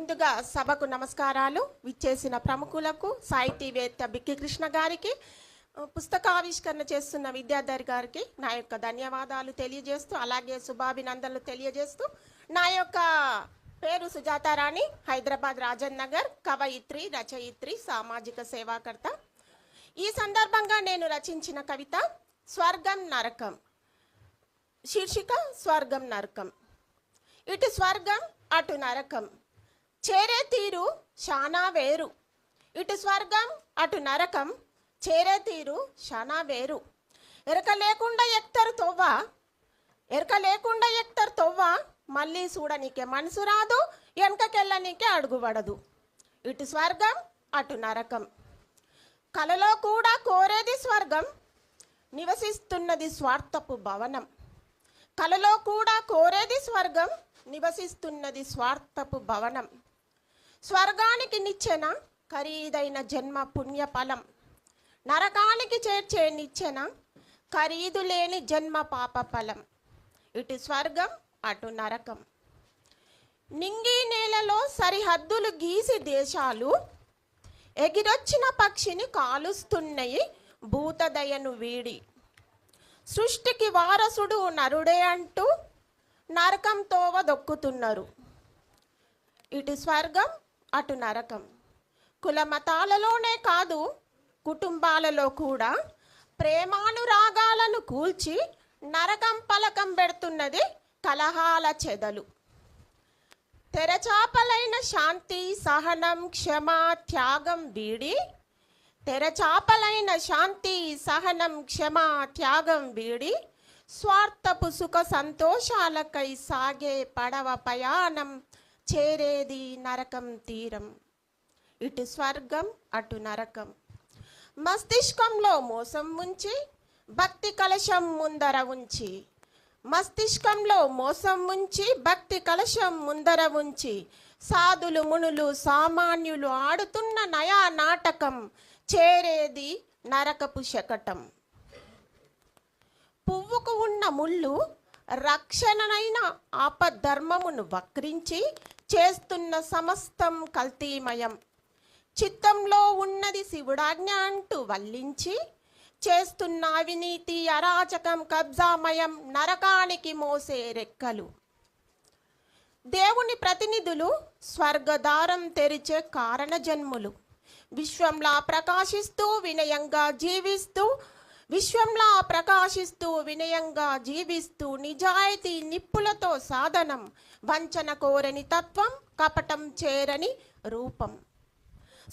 ముందుగా సభకు నమస్కారాలు విచ్చేసిన ప్రముఖులకు సాహితీవేత్త బిక్కి కృష్ణ గారికి పుస్తకావిష్కరణ చేస్తున్న విద్యాధర్ గారికి నా యొక్క ధన్యవాదాలు తెలియజేస్తూ అలాగే శుభాభినందనలు తెలియజేస్తూ నా యొక్క పేరు సుజాతారాణి హైదరాబాద్ రాజన్ నగర్ కవయిత్రి రచయిత్రి సామాజిక సేవాకర్త. ఈ సందర్భంగా నేను రచించిన కవిత స్వర్గం నరకం. శీర్షిక స్వర్గం నరకం. ఇటు స్వర్గం అటు నరకం. చేరే తీరు శానా వేరు. ఇటు స్వర్గం అటు నరకం చేరే తీరు శానా వేరు. ఎరక లేకుండా ఎక్తరు తొవ్వ ఎరక లేకుండా ఎక్తరు తొవ్వ మళ్ళీ చూడనీకే మనసు రాదు వెనకకెళ్ళనీకే అడుగుపడదు ఇటు స్వర్గం అటు నరకం. కలలో కూడా కోరేది స్వర్గం నివసిస్తున్నది స్వార్థపు భవనం. కలలో కూడా కోరేది స్వర్గం నివసిస్తున్నది స్వార్థపు భవనం. స్వర్గానికి నిచ్చెన ఖరీదైన జన్మ పుణ్యఫలం. నరకానికి చేర్చే నిచ్చెన ఖరీదు లేని జన్మ పాప ఫలం ఇటు స్వర్గం అటు నరకం. నింగి నేలలో సరిహద్దులు గీసి దేశాలు ఎగిరొచ్చిన పక్షిని కాలుస్తున్నాయి భూతదయను వీడి. సృష్టికి వారసుడు నరుడే అంటూ నరకంతోవ దొక్కుతున్నారు. ఇటు స్వర్గం అటు నరకం. కుల మతాలలోనే కాదు కుటుంబాలలో కూడా ప్రేమానురాగాలను కూల్చి నరకం పలకం పెడుతున్నది కలహాల చెదలు. తెరచాపలైన శాంతి సహనం క్షమ త్యాగం వీడి తెరచాపలైన శాంతి సహనం క్షమ త్యాగం వీడి స్వార్థపు సుఖ సంతోషాలకై సాగే పడవ ప్రయాణం చేరేది నరకం తీరం. ఇటు స్వర్గం అటు నరకం. మస్తిష్కంలో మోసం ఉంచి భక్తి కలశం ముందర ఉంచి. మస్తిష్కంలో మోసం ఉంచి భక్తి కలశం ముందర ఉంచి. సాధులు మునులు సామాన్యులు ఆడుతున్న నయా నాటకం చేరేది నరకపు శకటం. పువ్వుకు ఉన్న ముళ్ళు రక్షణనైన ఆపద్ధర్మమును వక్రించి చేస్తున్న సమస్తం కల్తీమయం. చిత్తంలో ఉన్నది శివుడాజ్ఞ అంటూ వల్లించి చేస్తున్న అవినీతి అరాచకం కబ్జామయం నరకానికి మోసే రెక్కలు. దేవుని ప్రతినిధులు స్వర్గదారం తెరిచే కారణ జన్ములు విశ్వంలా ప్రకాశిస్తూ వినయంగా జీవిస్తూ విశ్వంలా ప్రకాశిస్తూ వినయంగా జీవిస్తూ నిజాయితీ నిప్పులతో సాధనం వంచన కోరని తత్వం కపటం చేరని రూపం.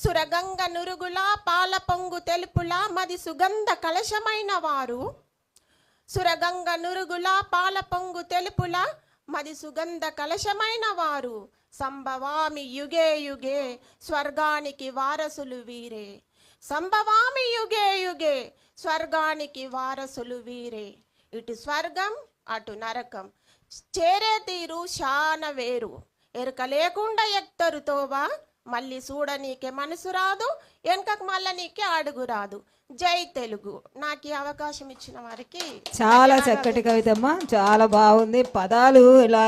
సురగంగ నురుగులా పాల పొంగు తెలుపులా మది సుగంధ కలశమైన వారు. సురగంగ నురుగులా పాల పొంగు తెలుపులా మది సుగంధ కలశమైన వారు. సంభవామి యుగే యుగే స్వర్గానికి వారసులు వీరే. సంభవామి యుగే యుగే స్వర్గానికి వారసులు వీరే. ఇటు స్వర్గం అటు నరకం. చేరే తీరు శాన వేరు. ఎరుక లేకుండా ఎక్తరు తోవా. మళ్ళీ చూడనీకే మనసు రాదు వెనకకు మళ్ళీ నీకే అడుగు రాదు. జై తెలుగు. నాకు ఈ అవకాశం ఇచ్చిన వారికి చాలా చక్కటి కవితమ్మ. చాలా బాగుంది. పదాలు ఇలా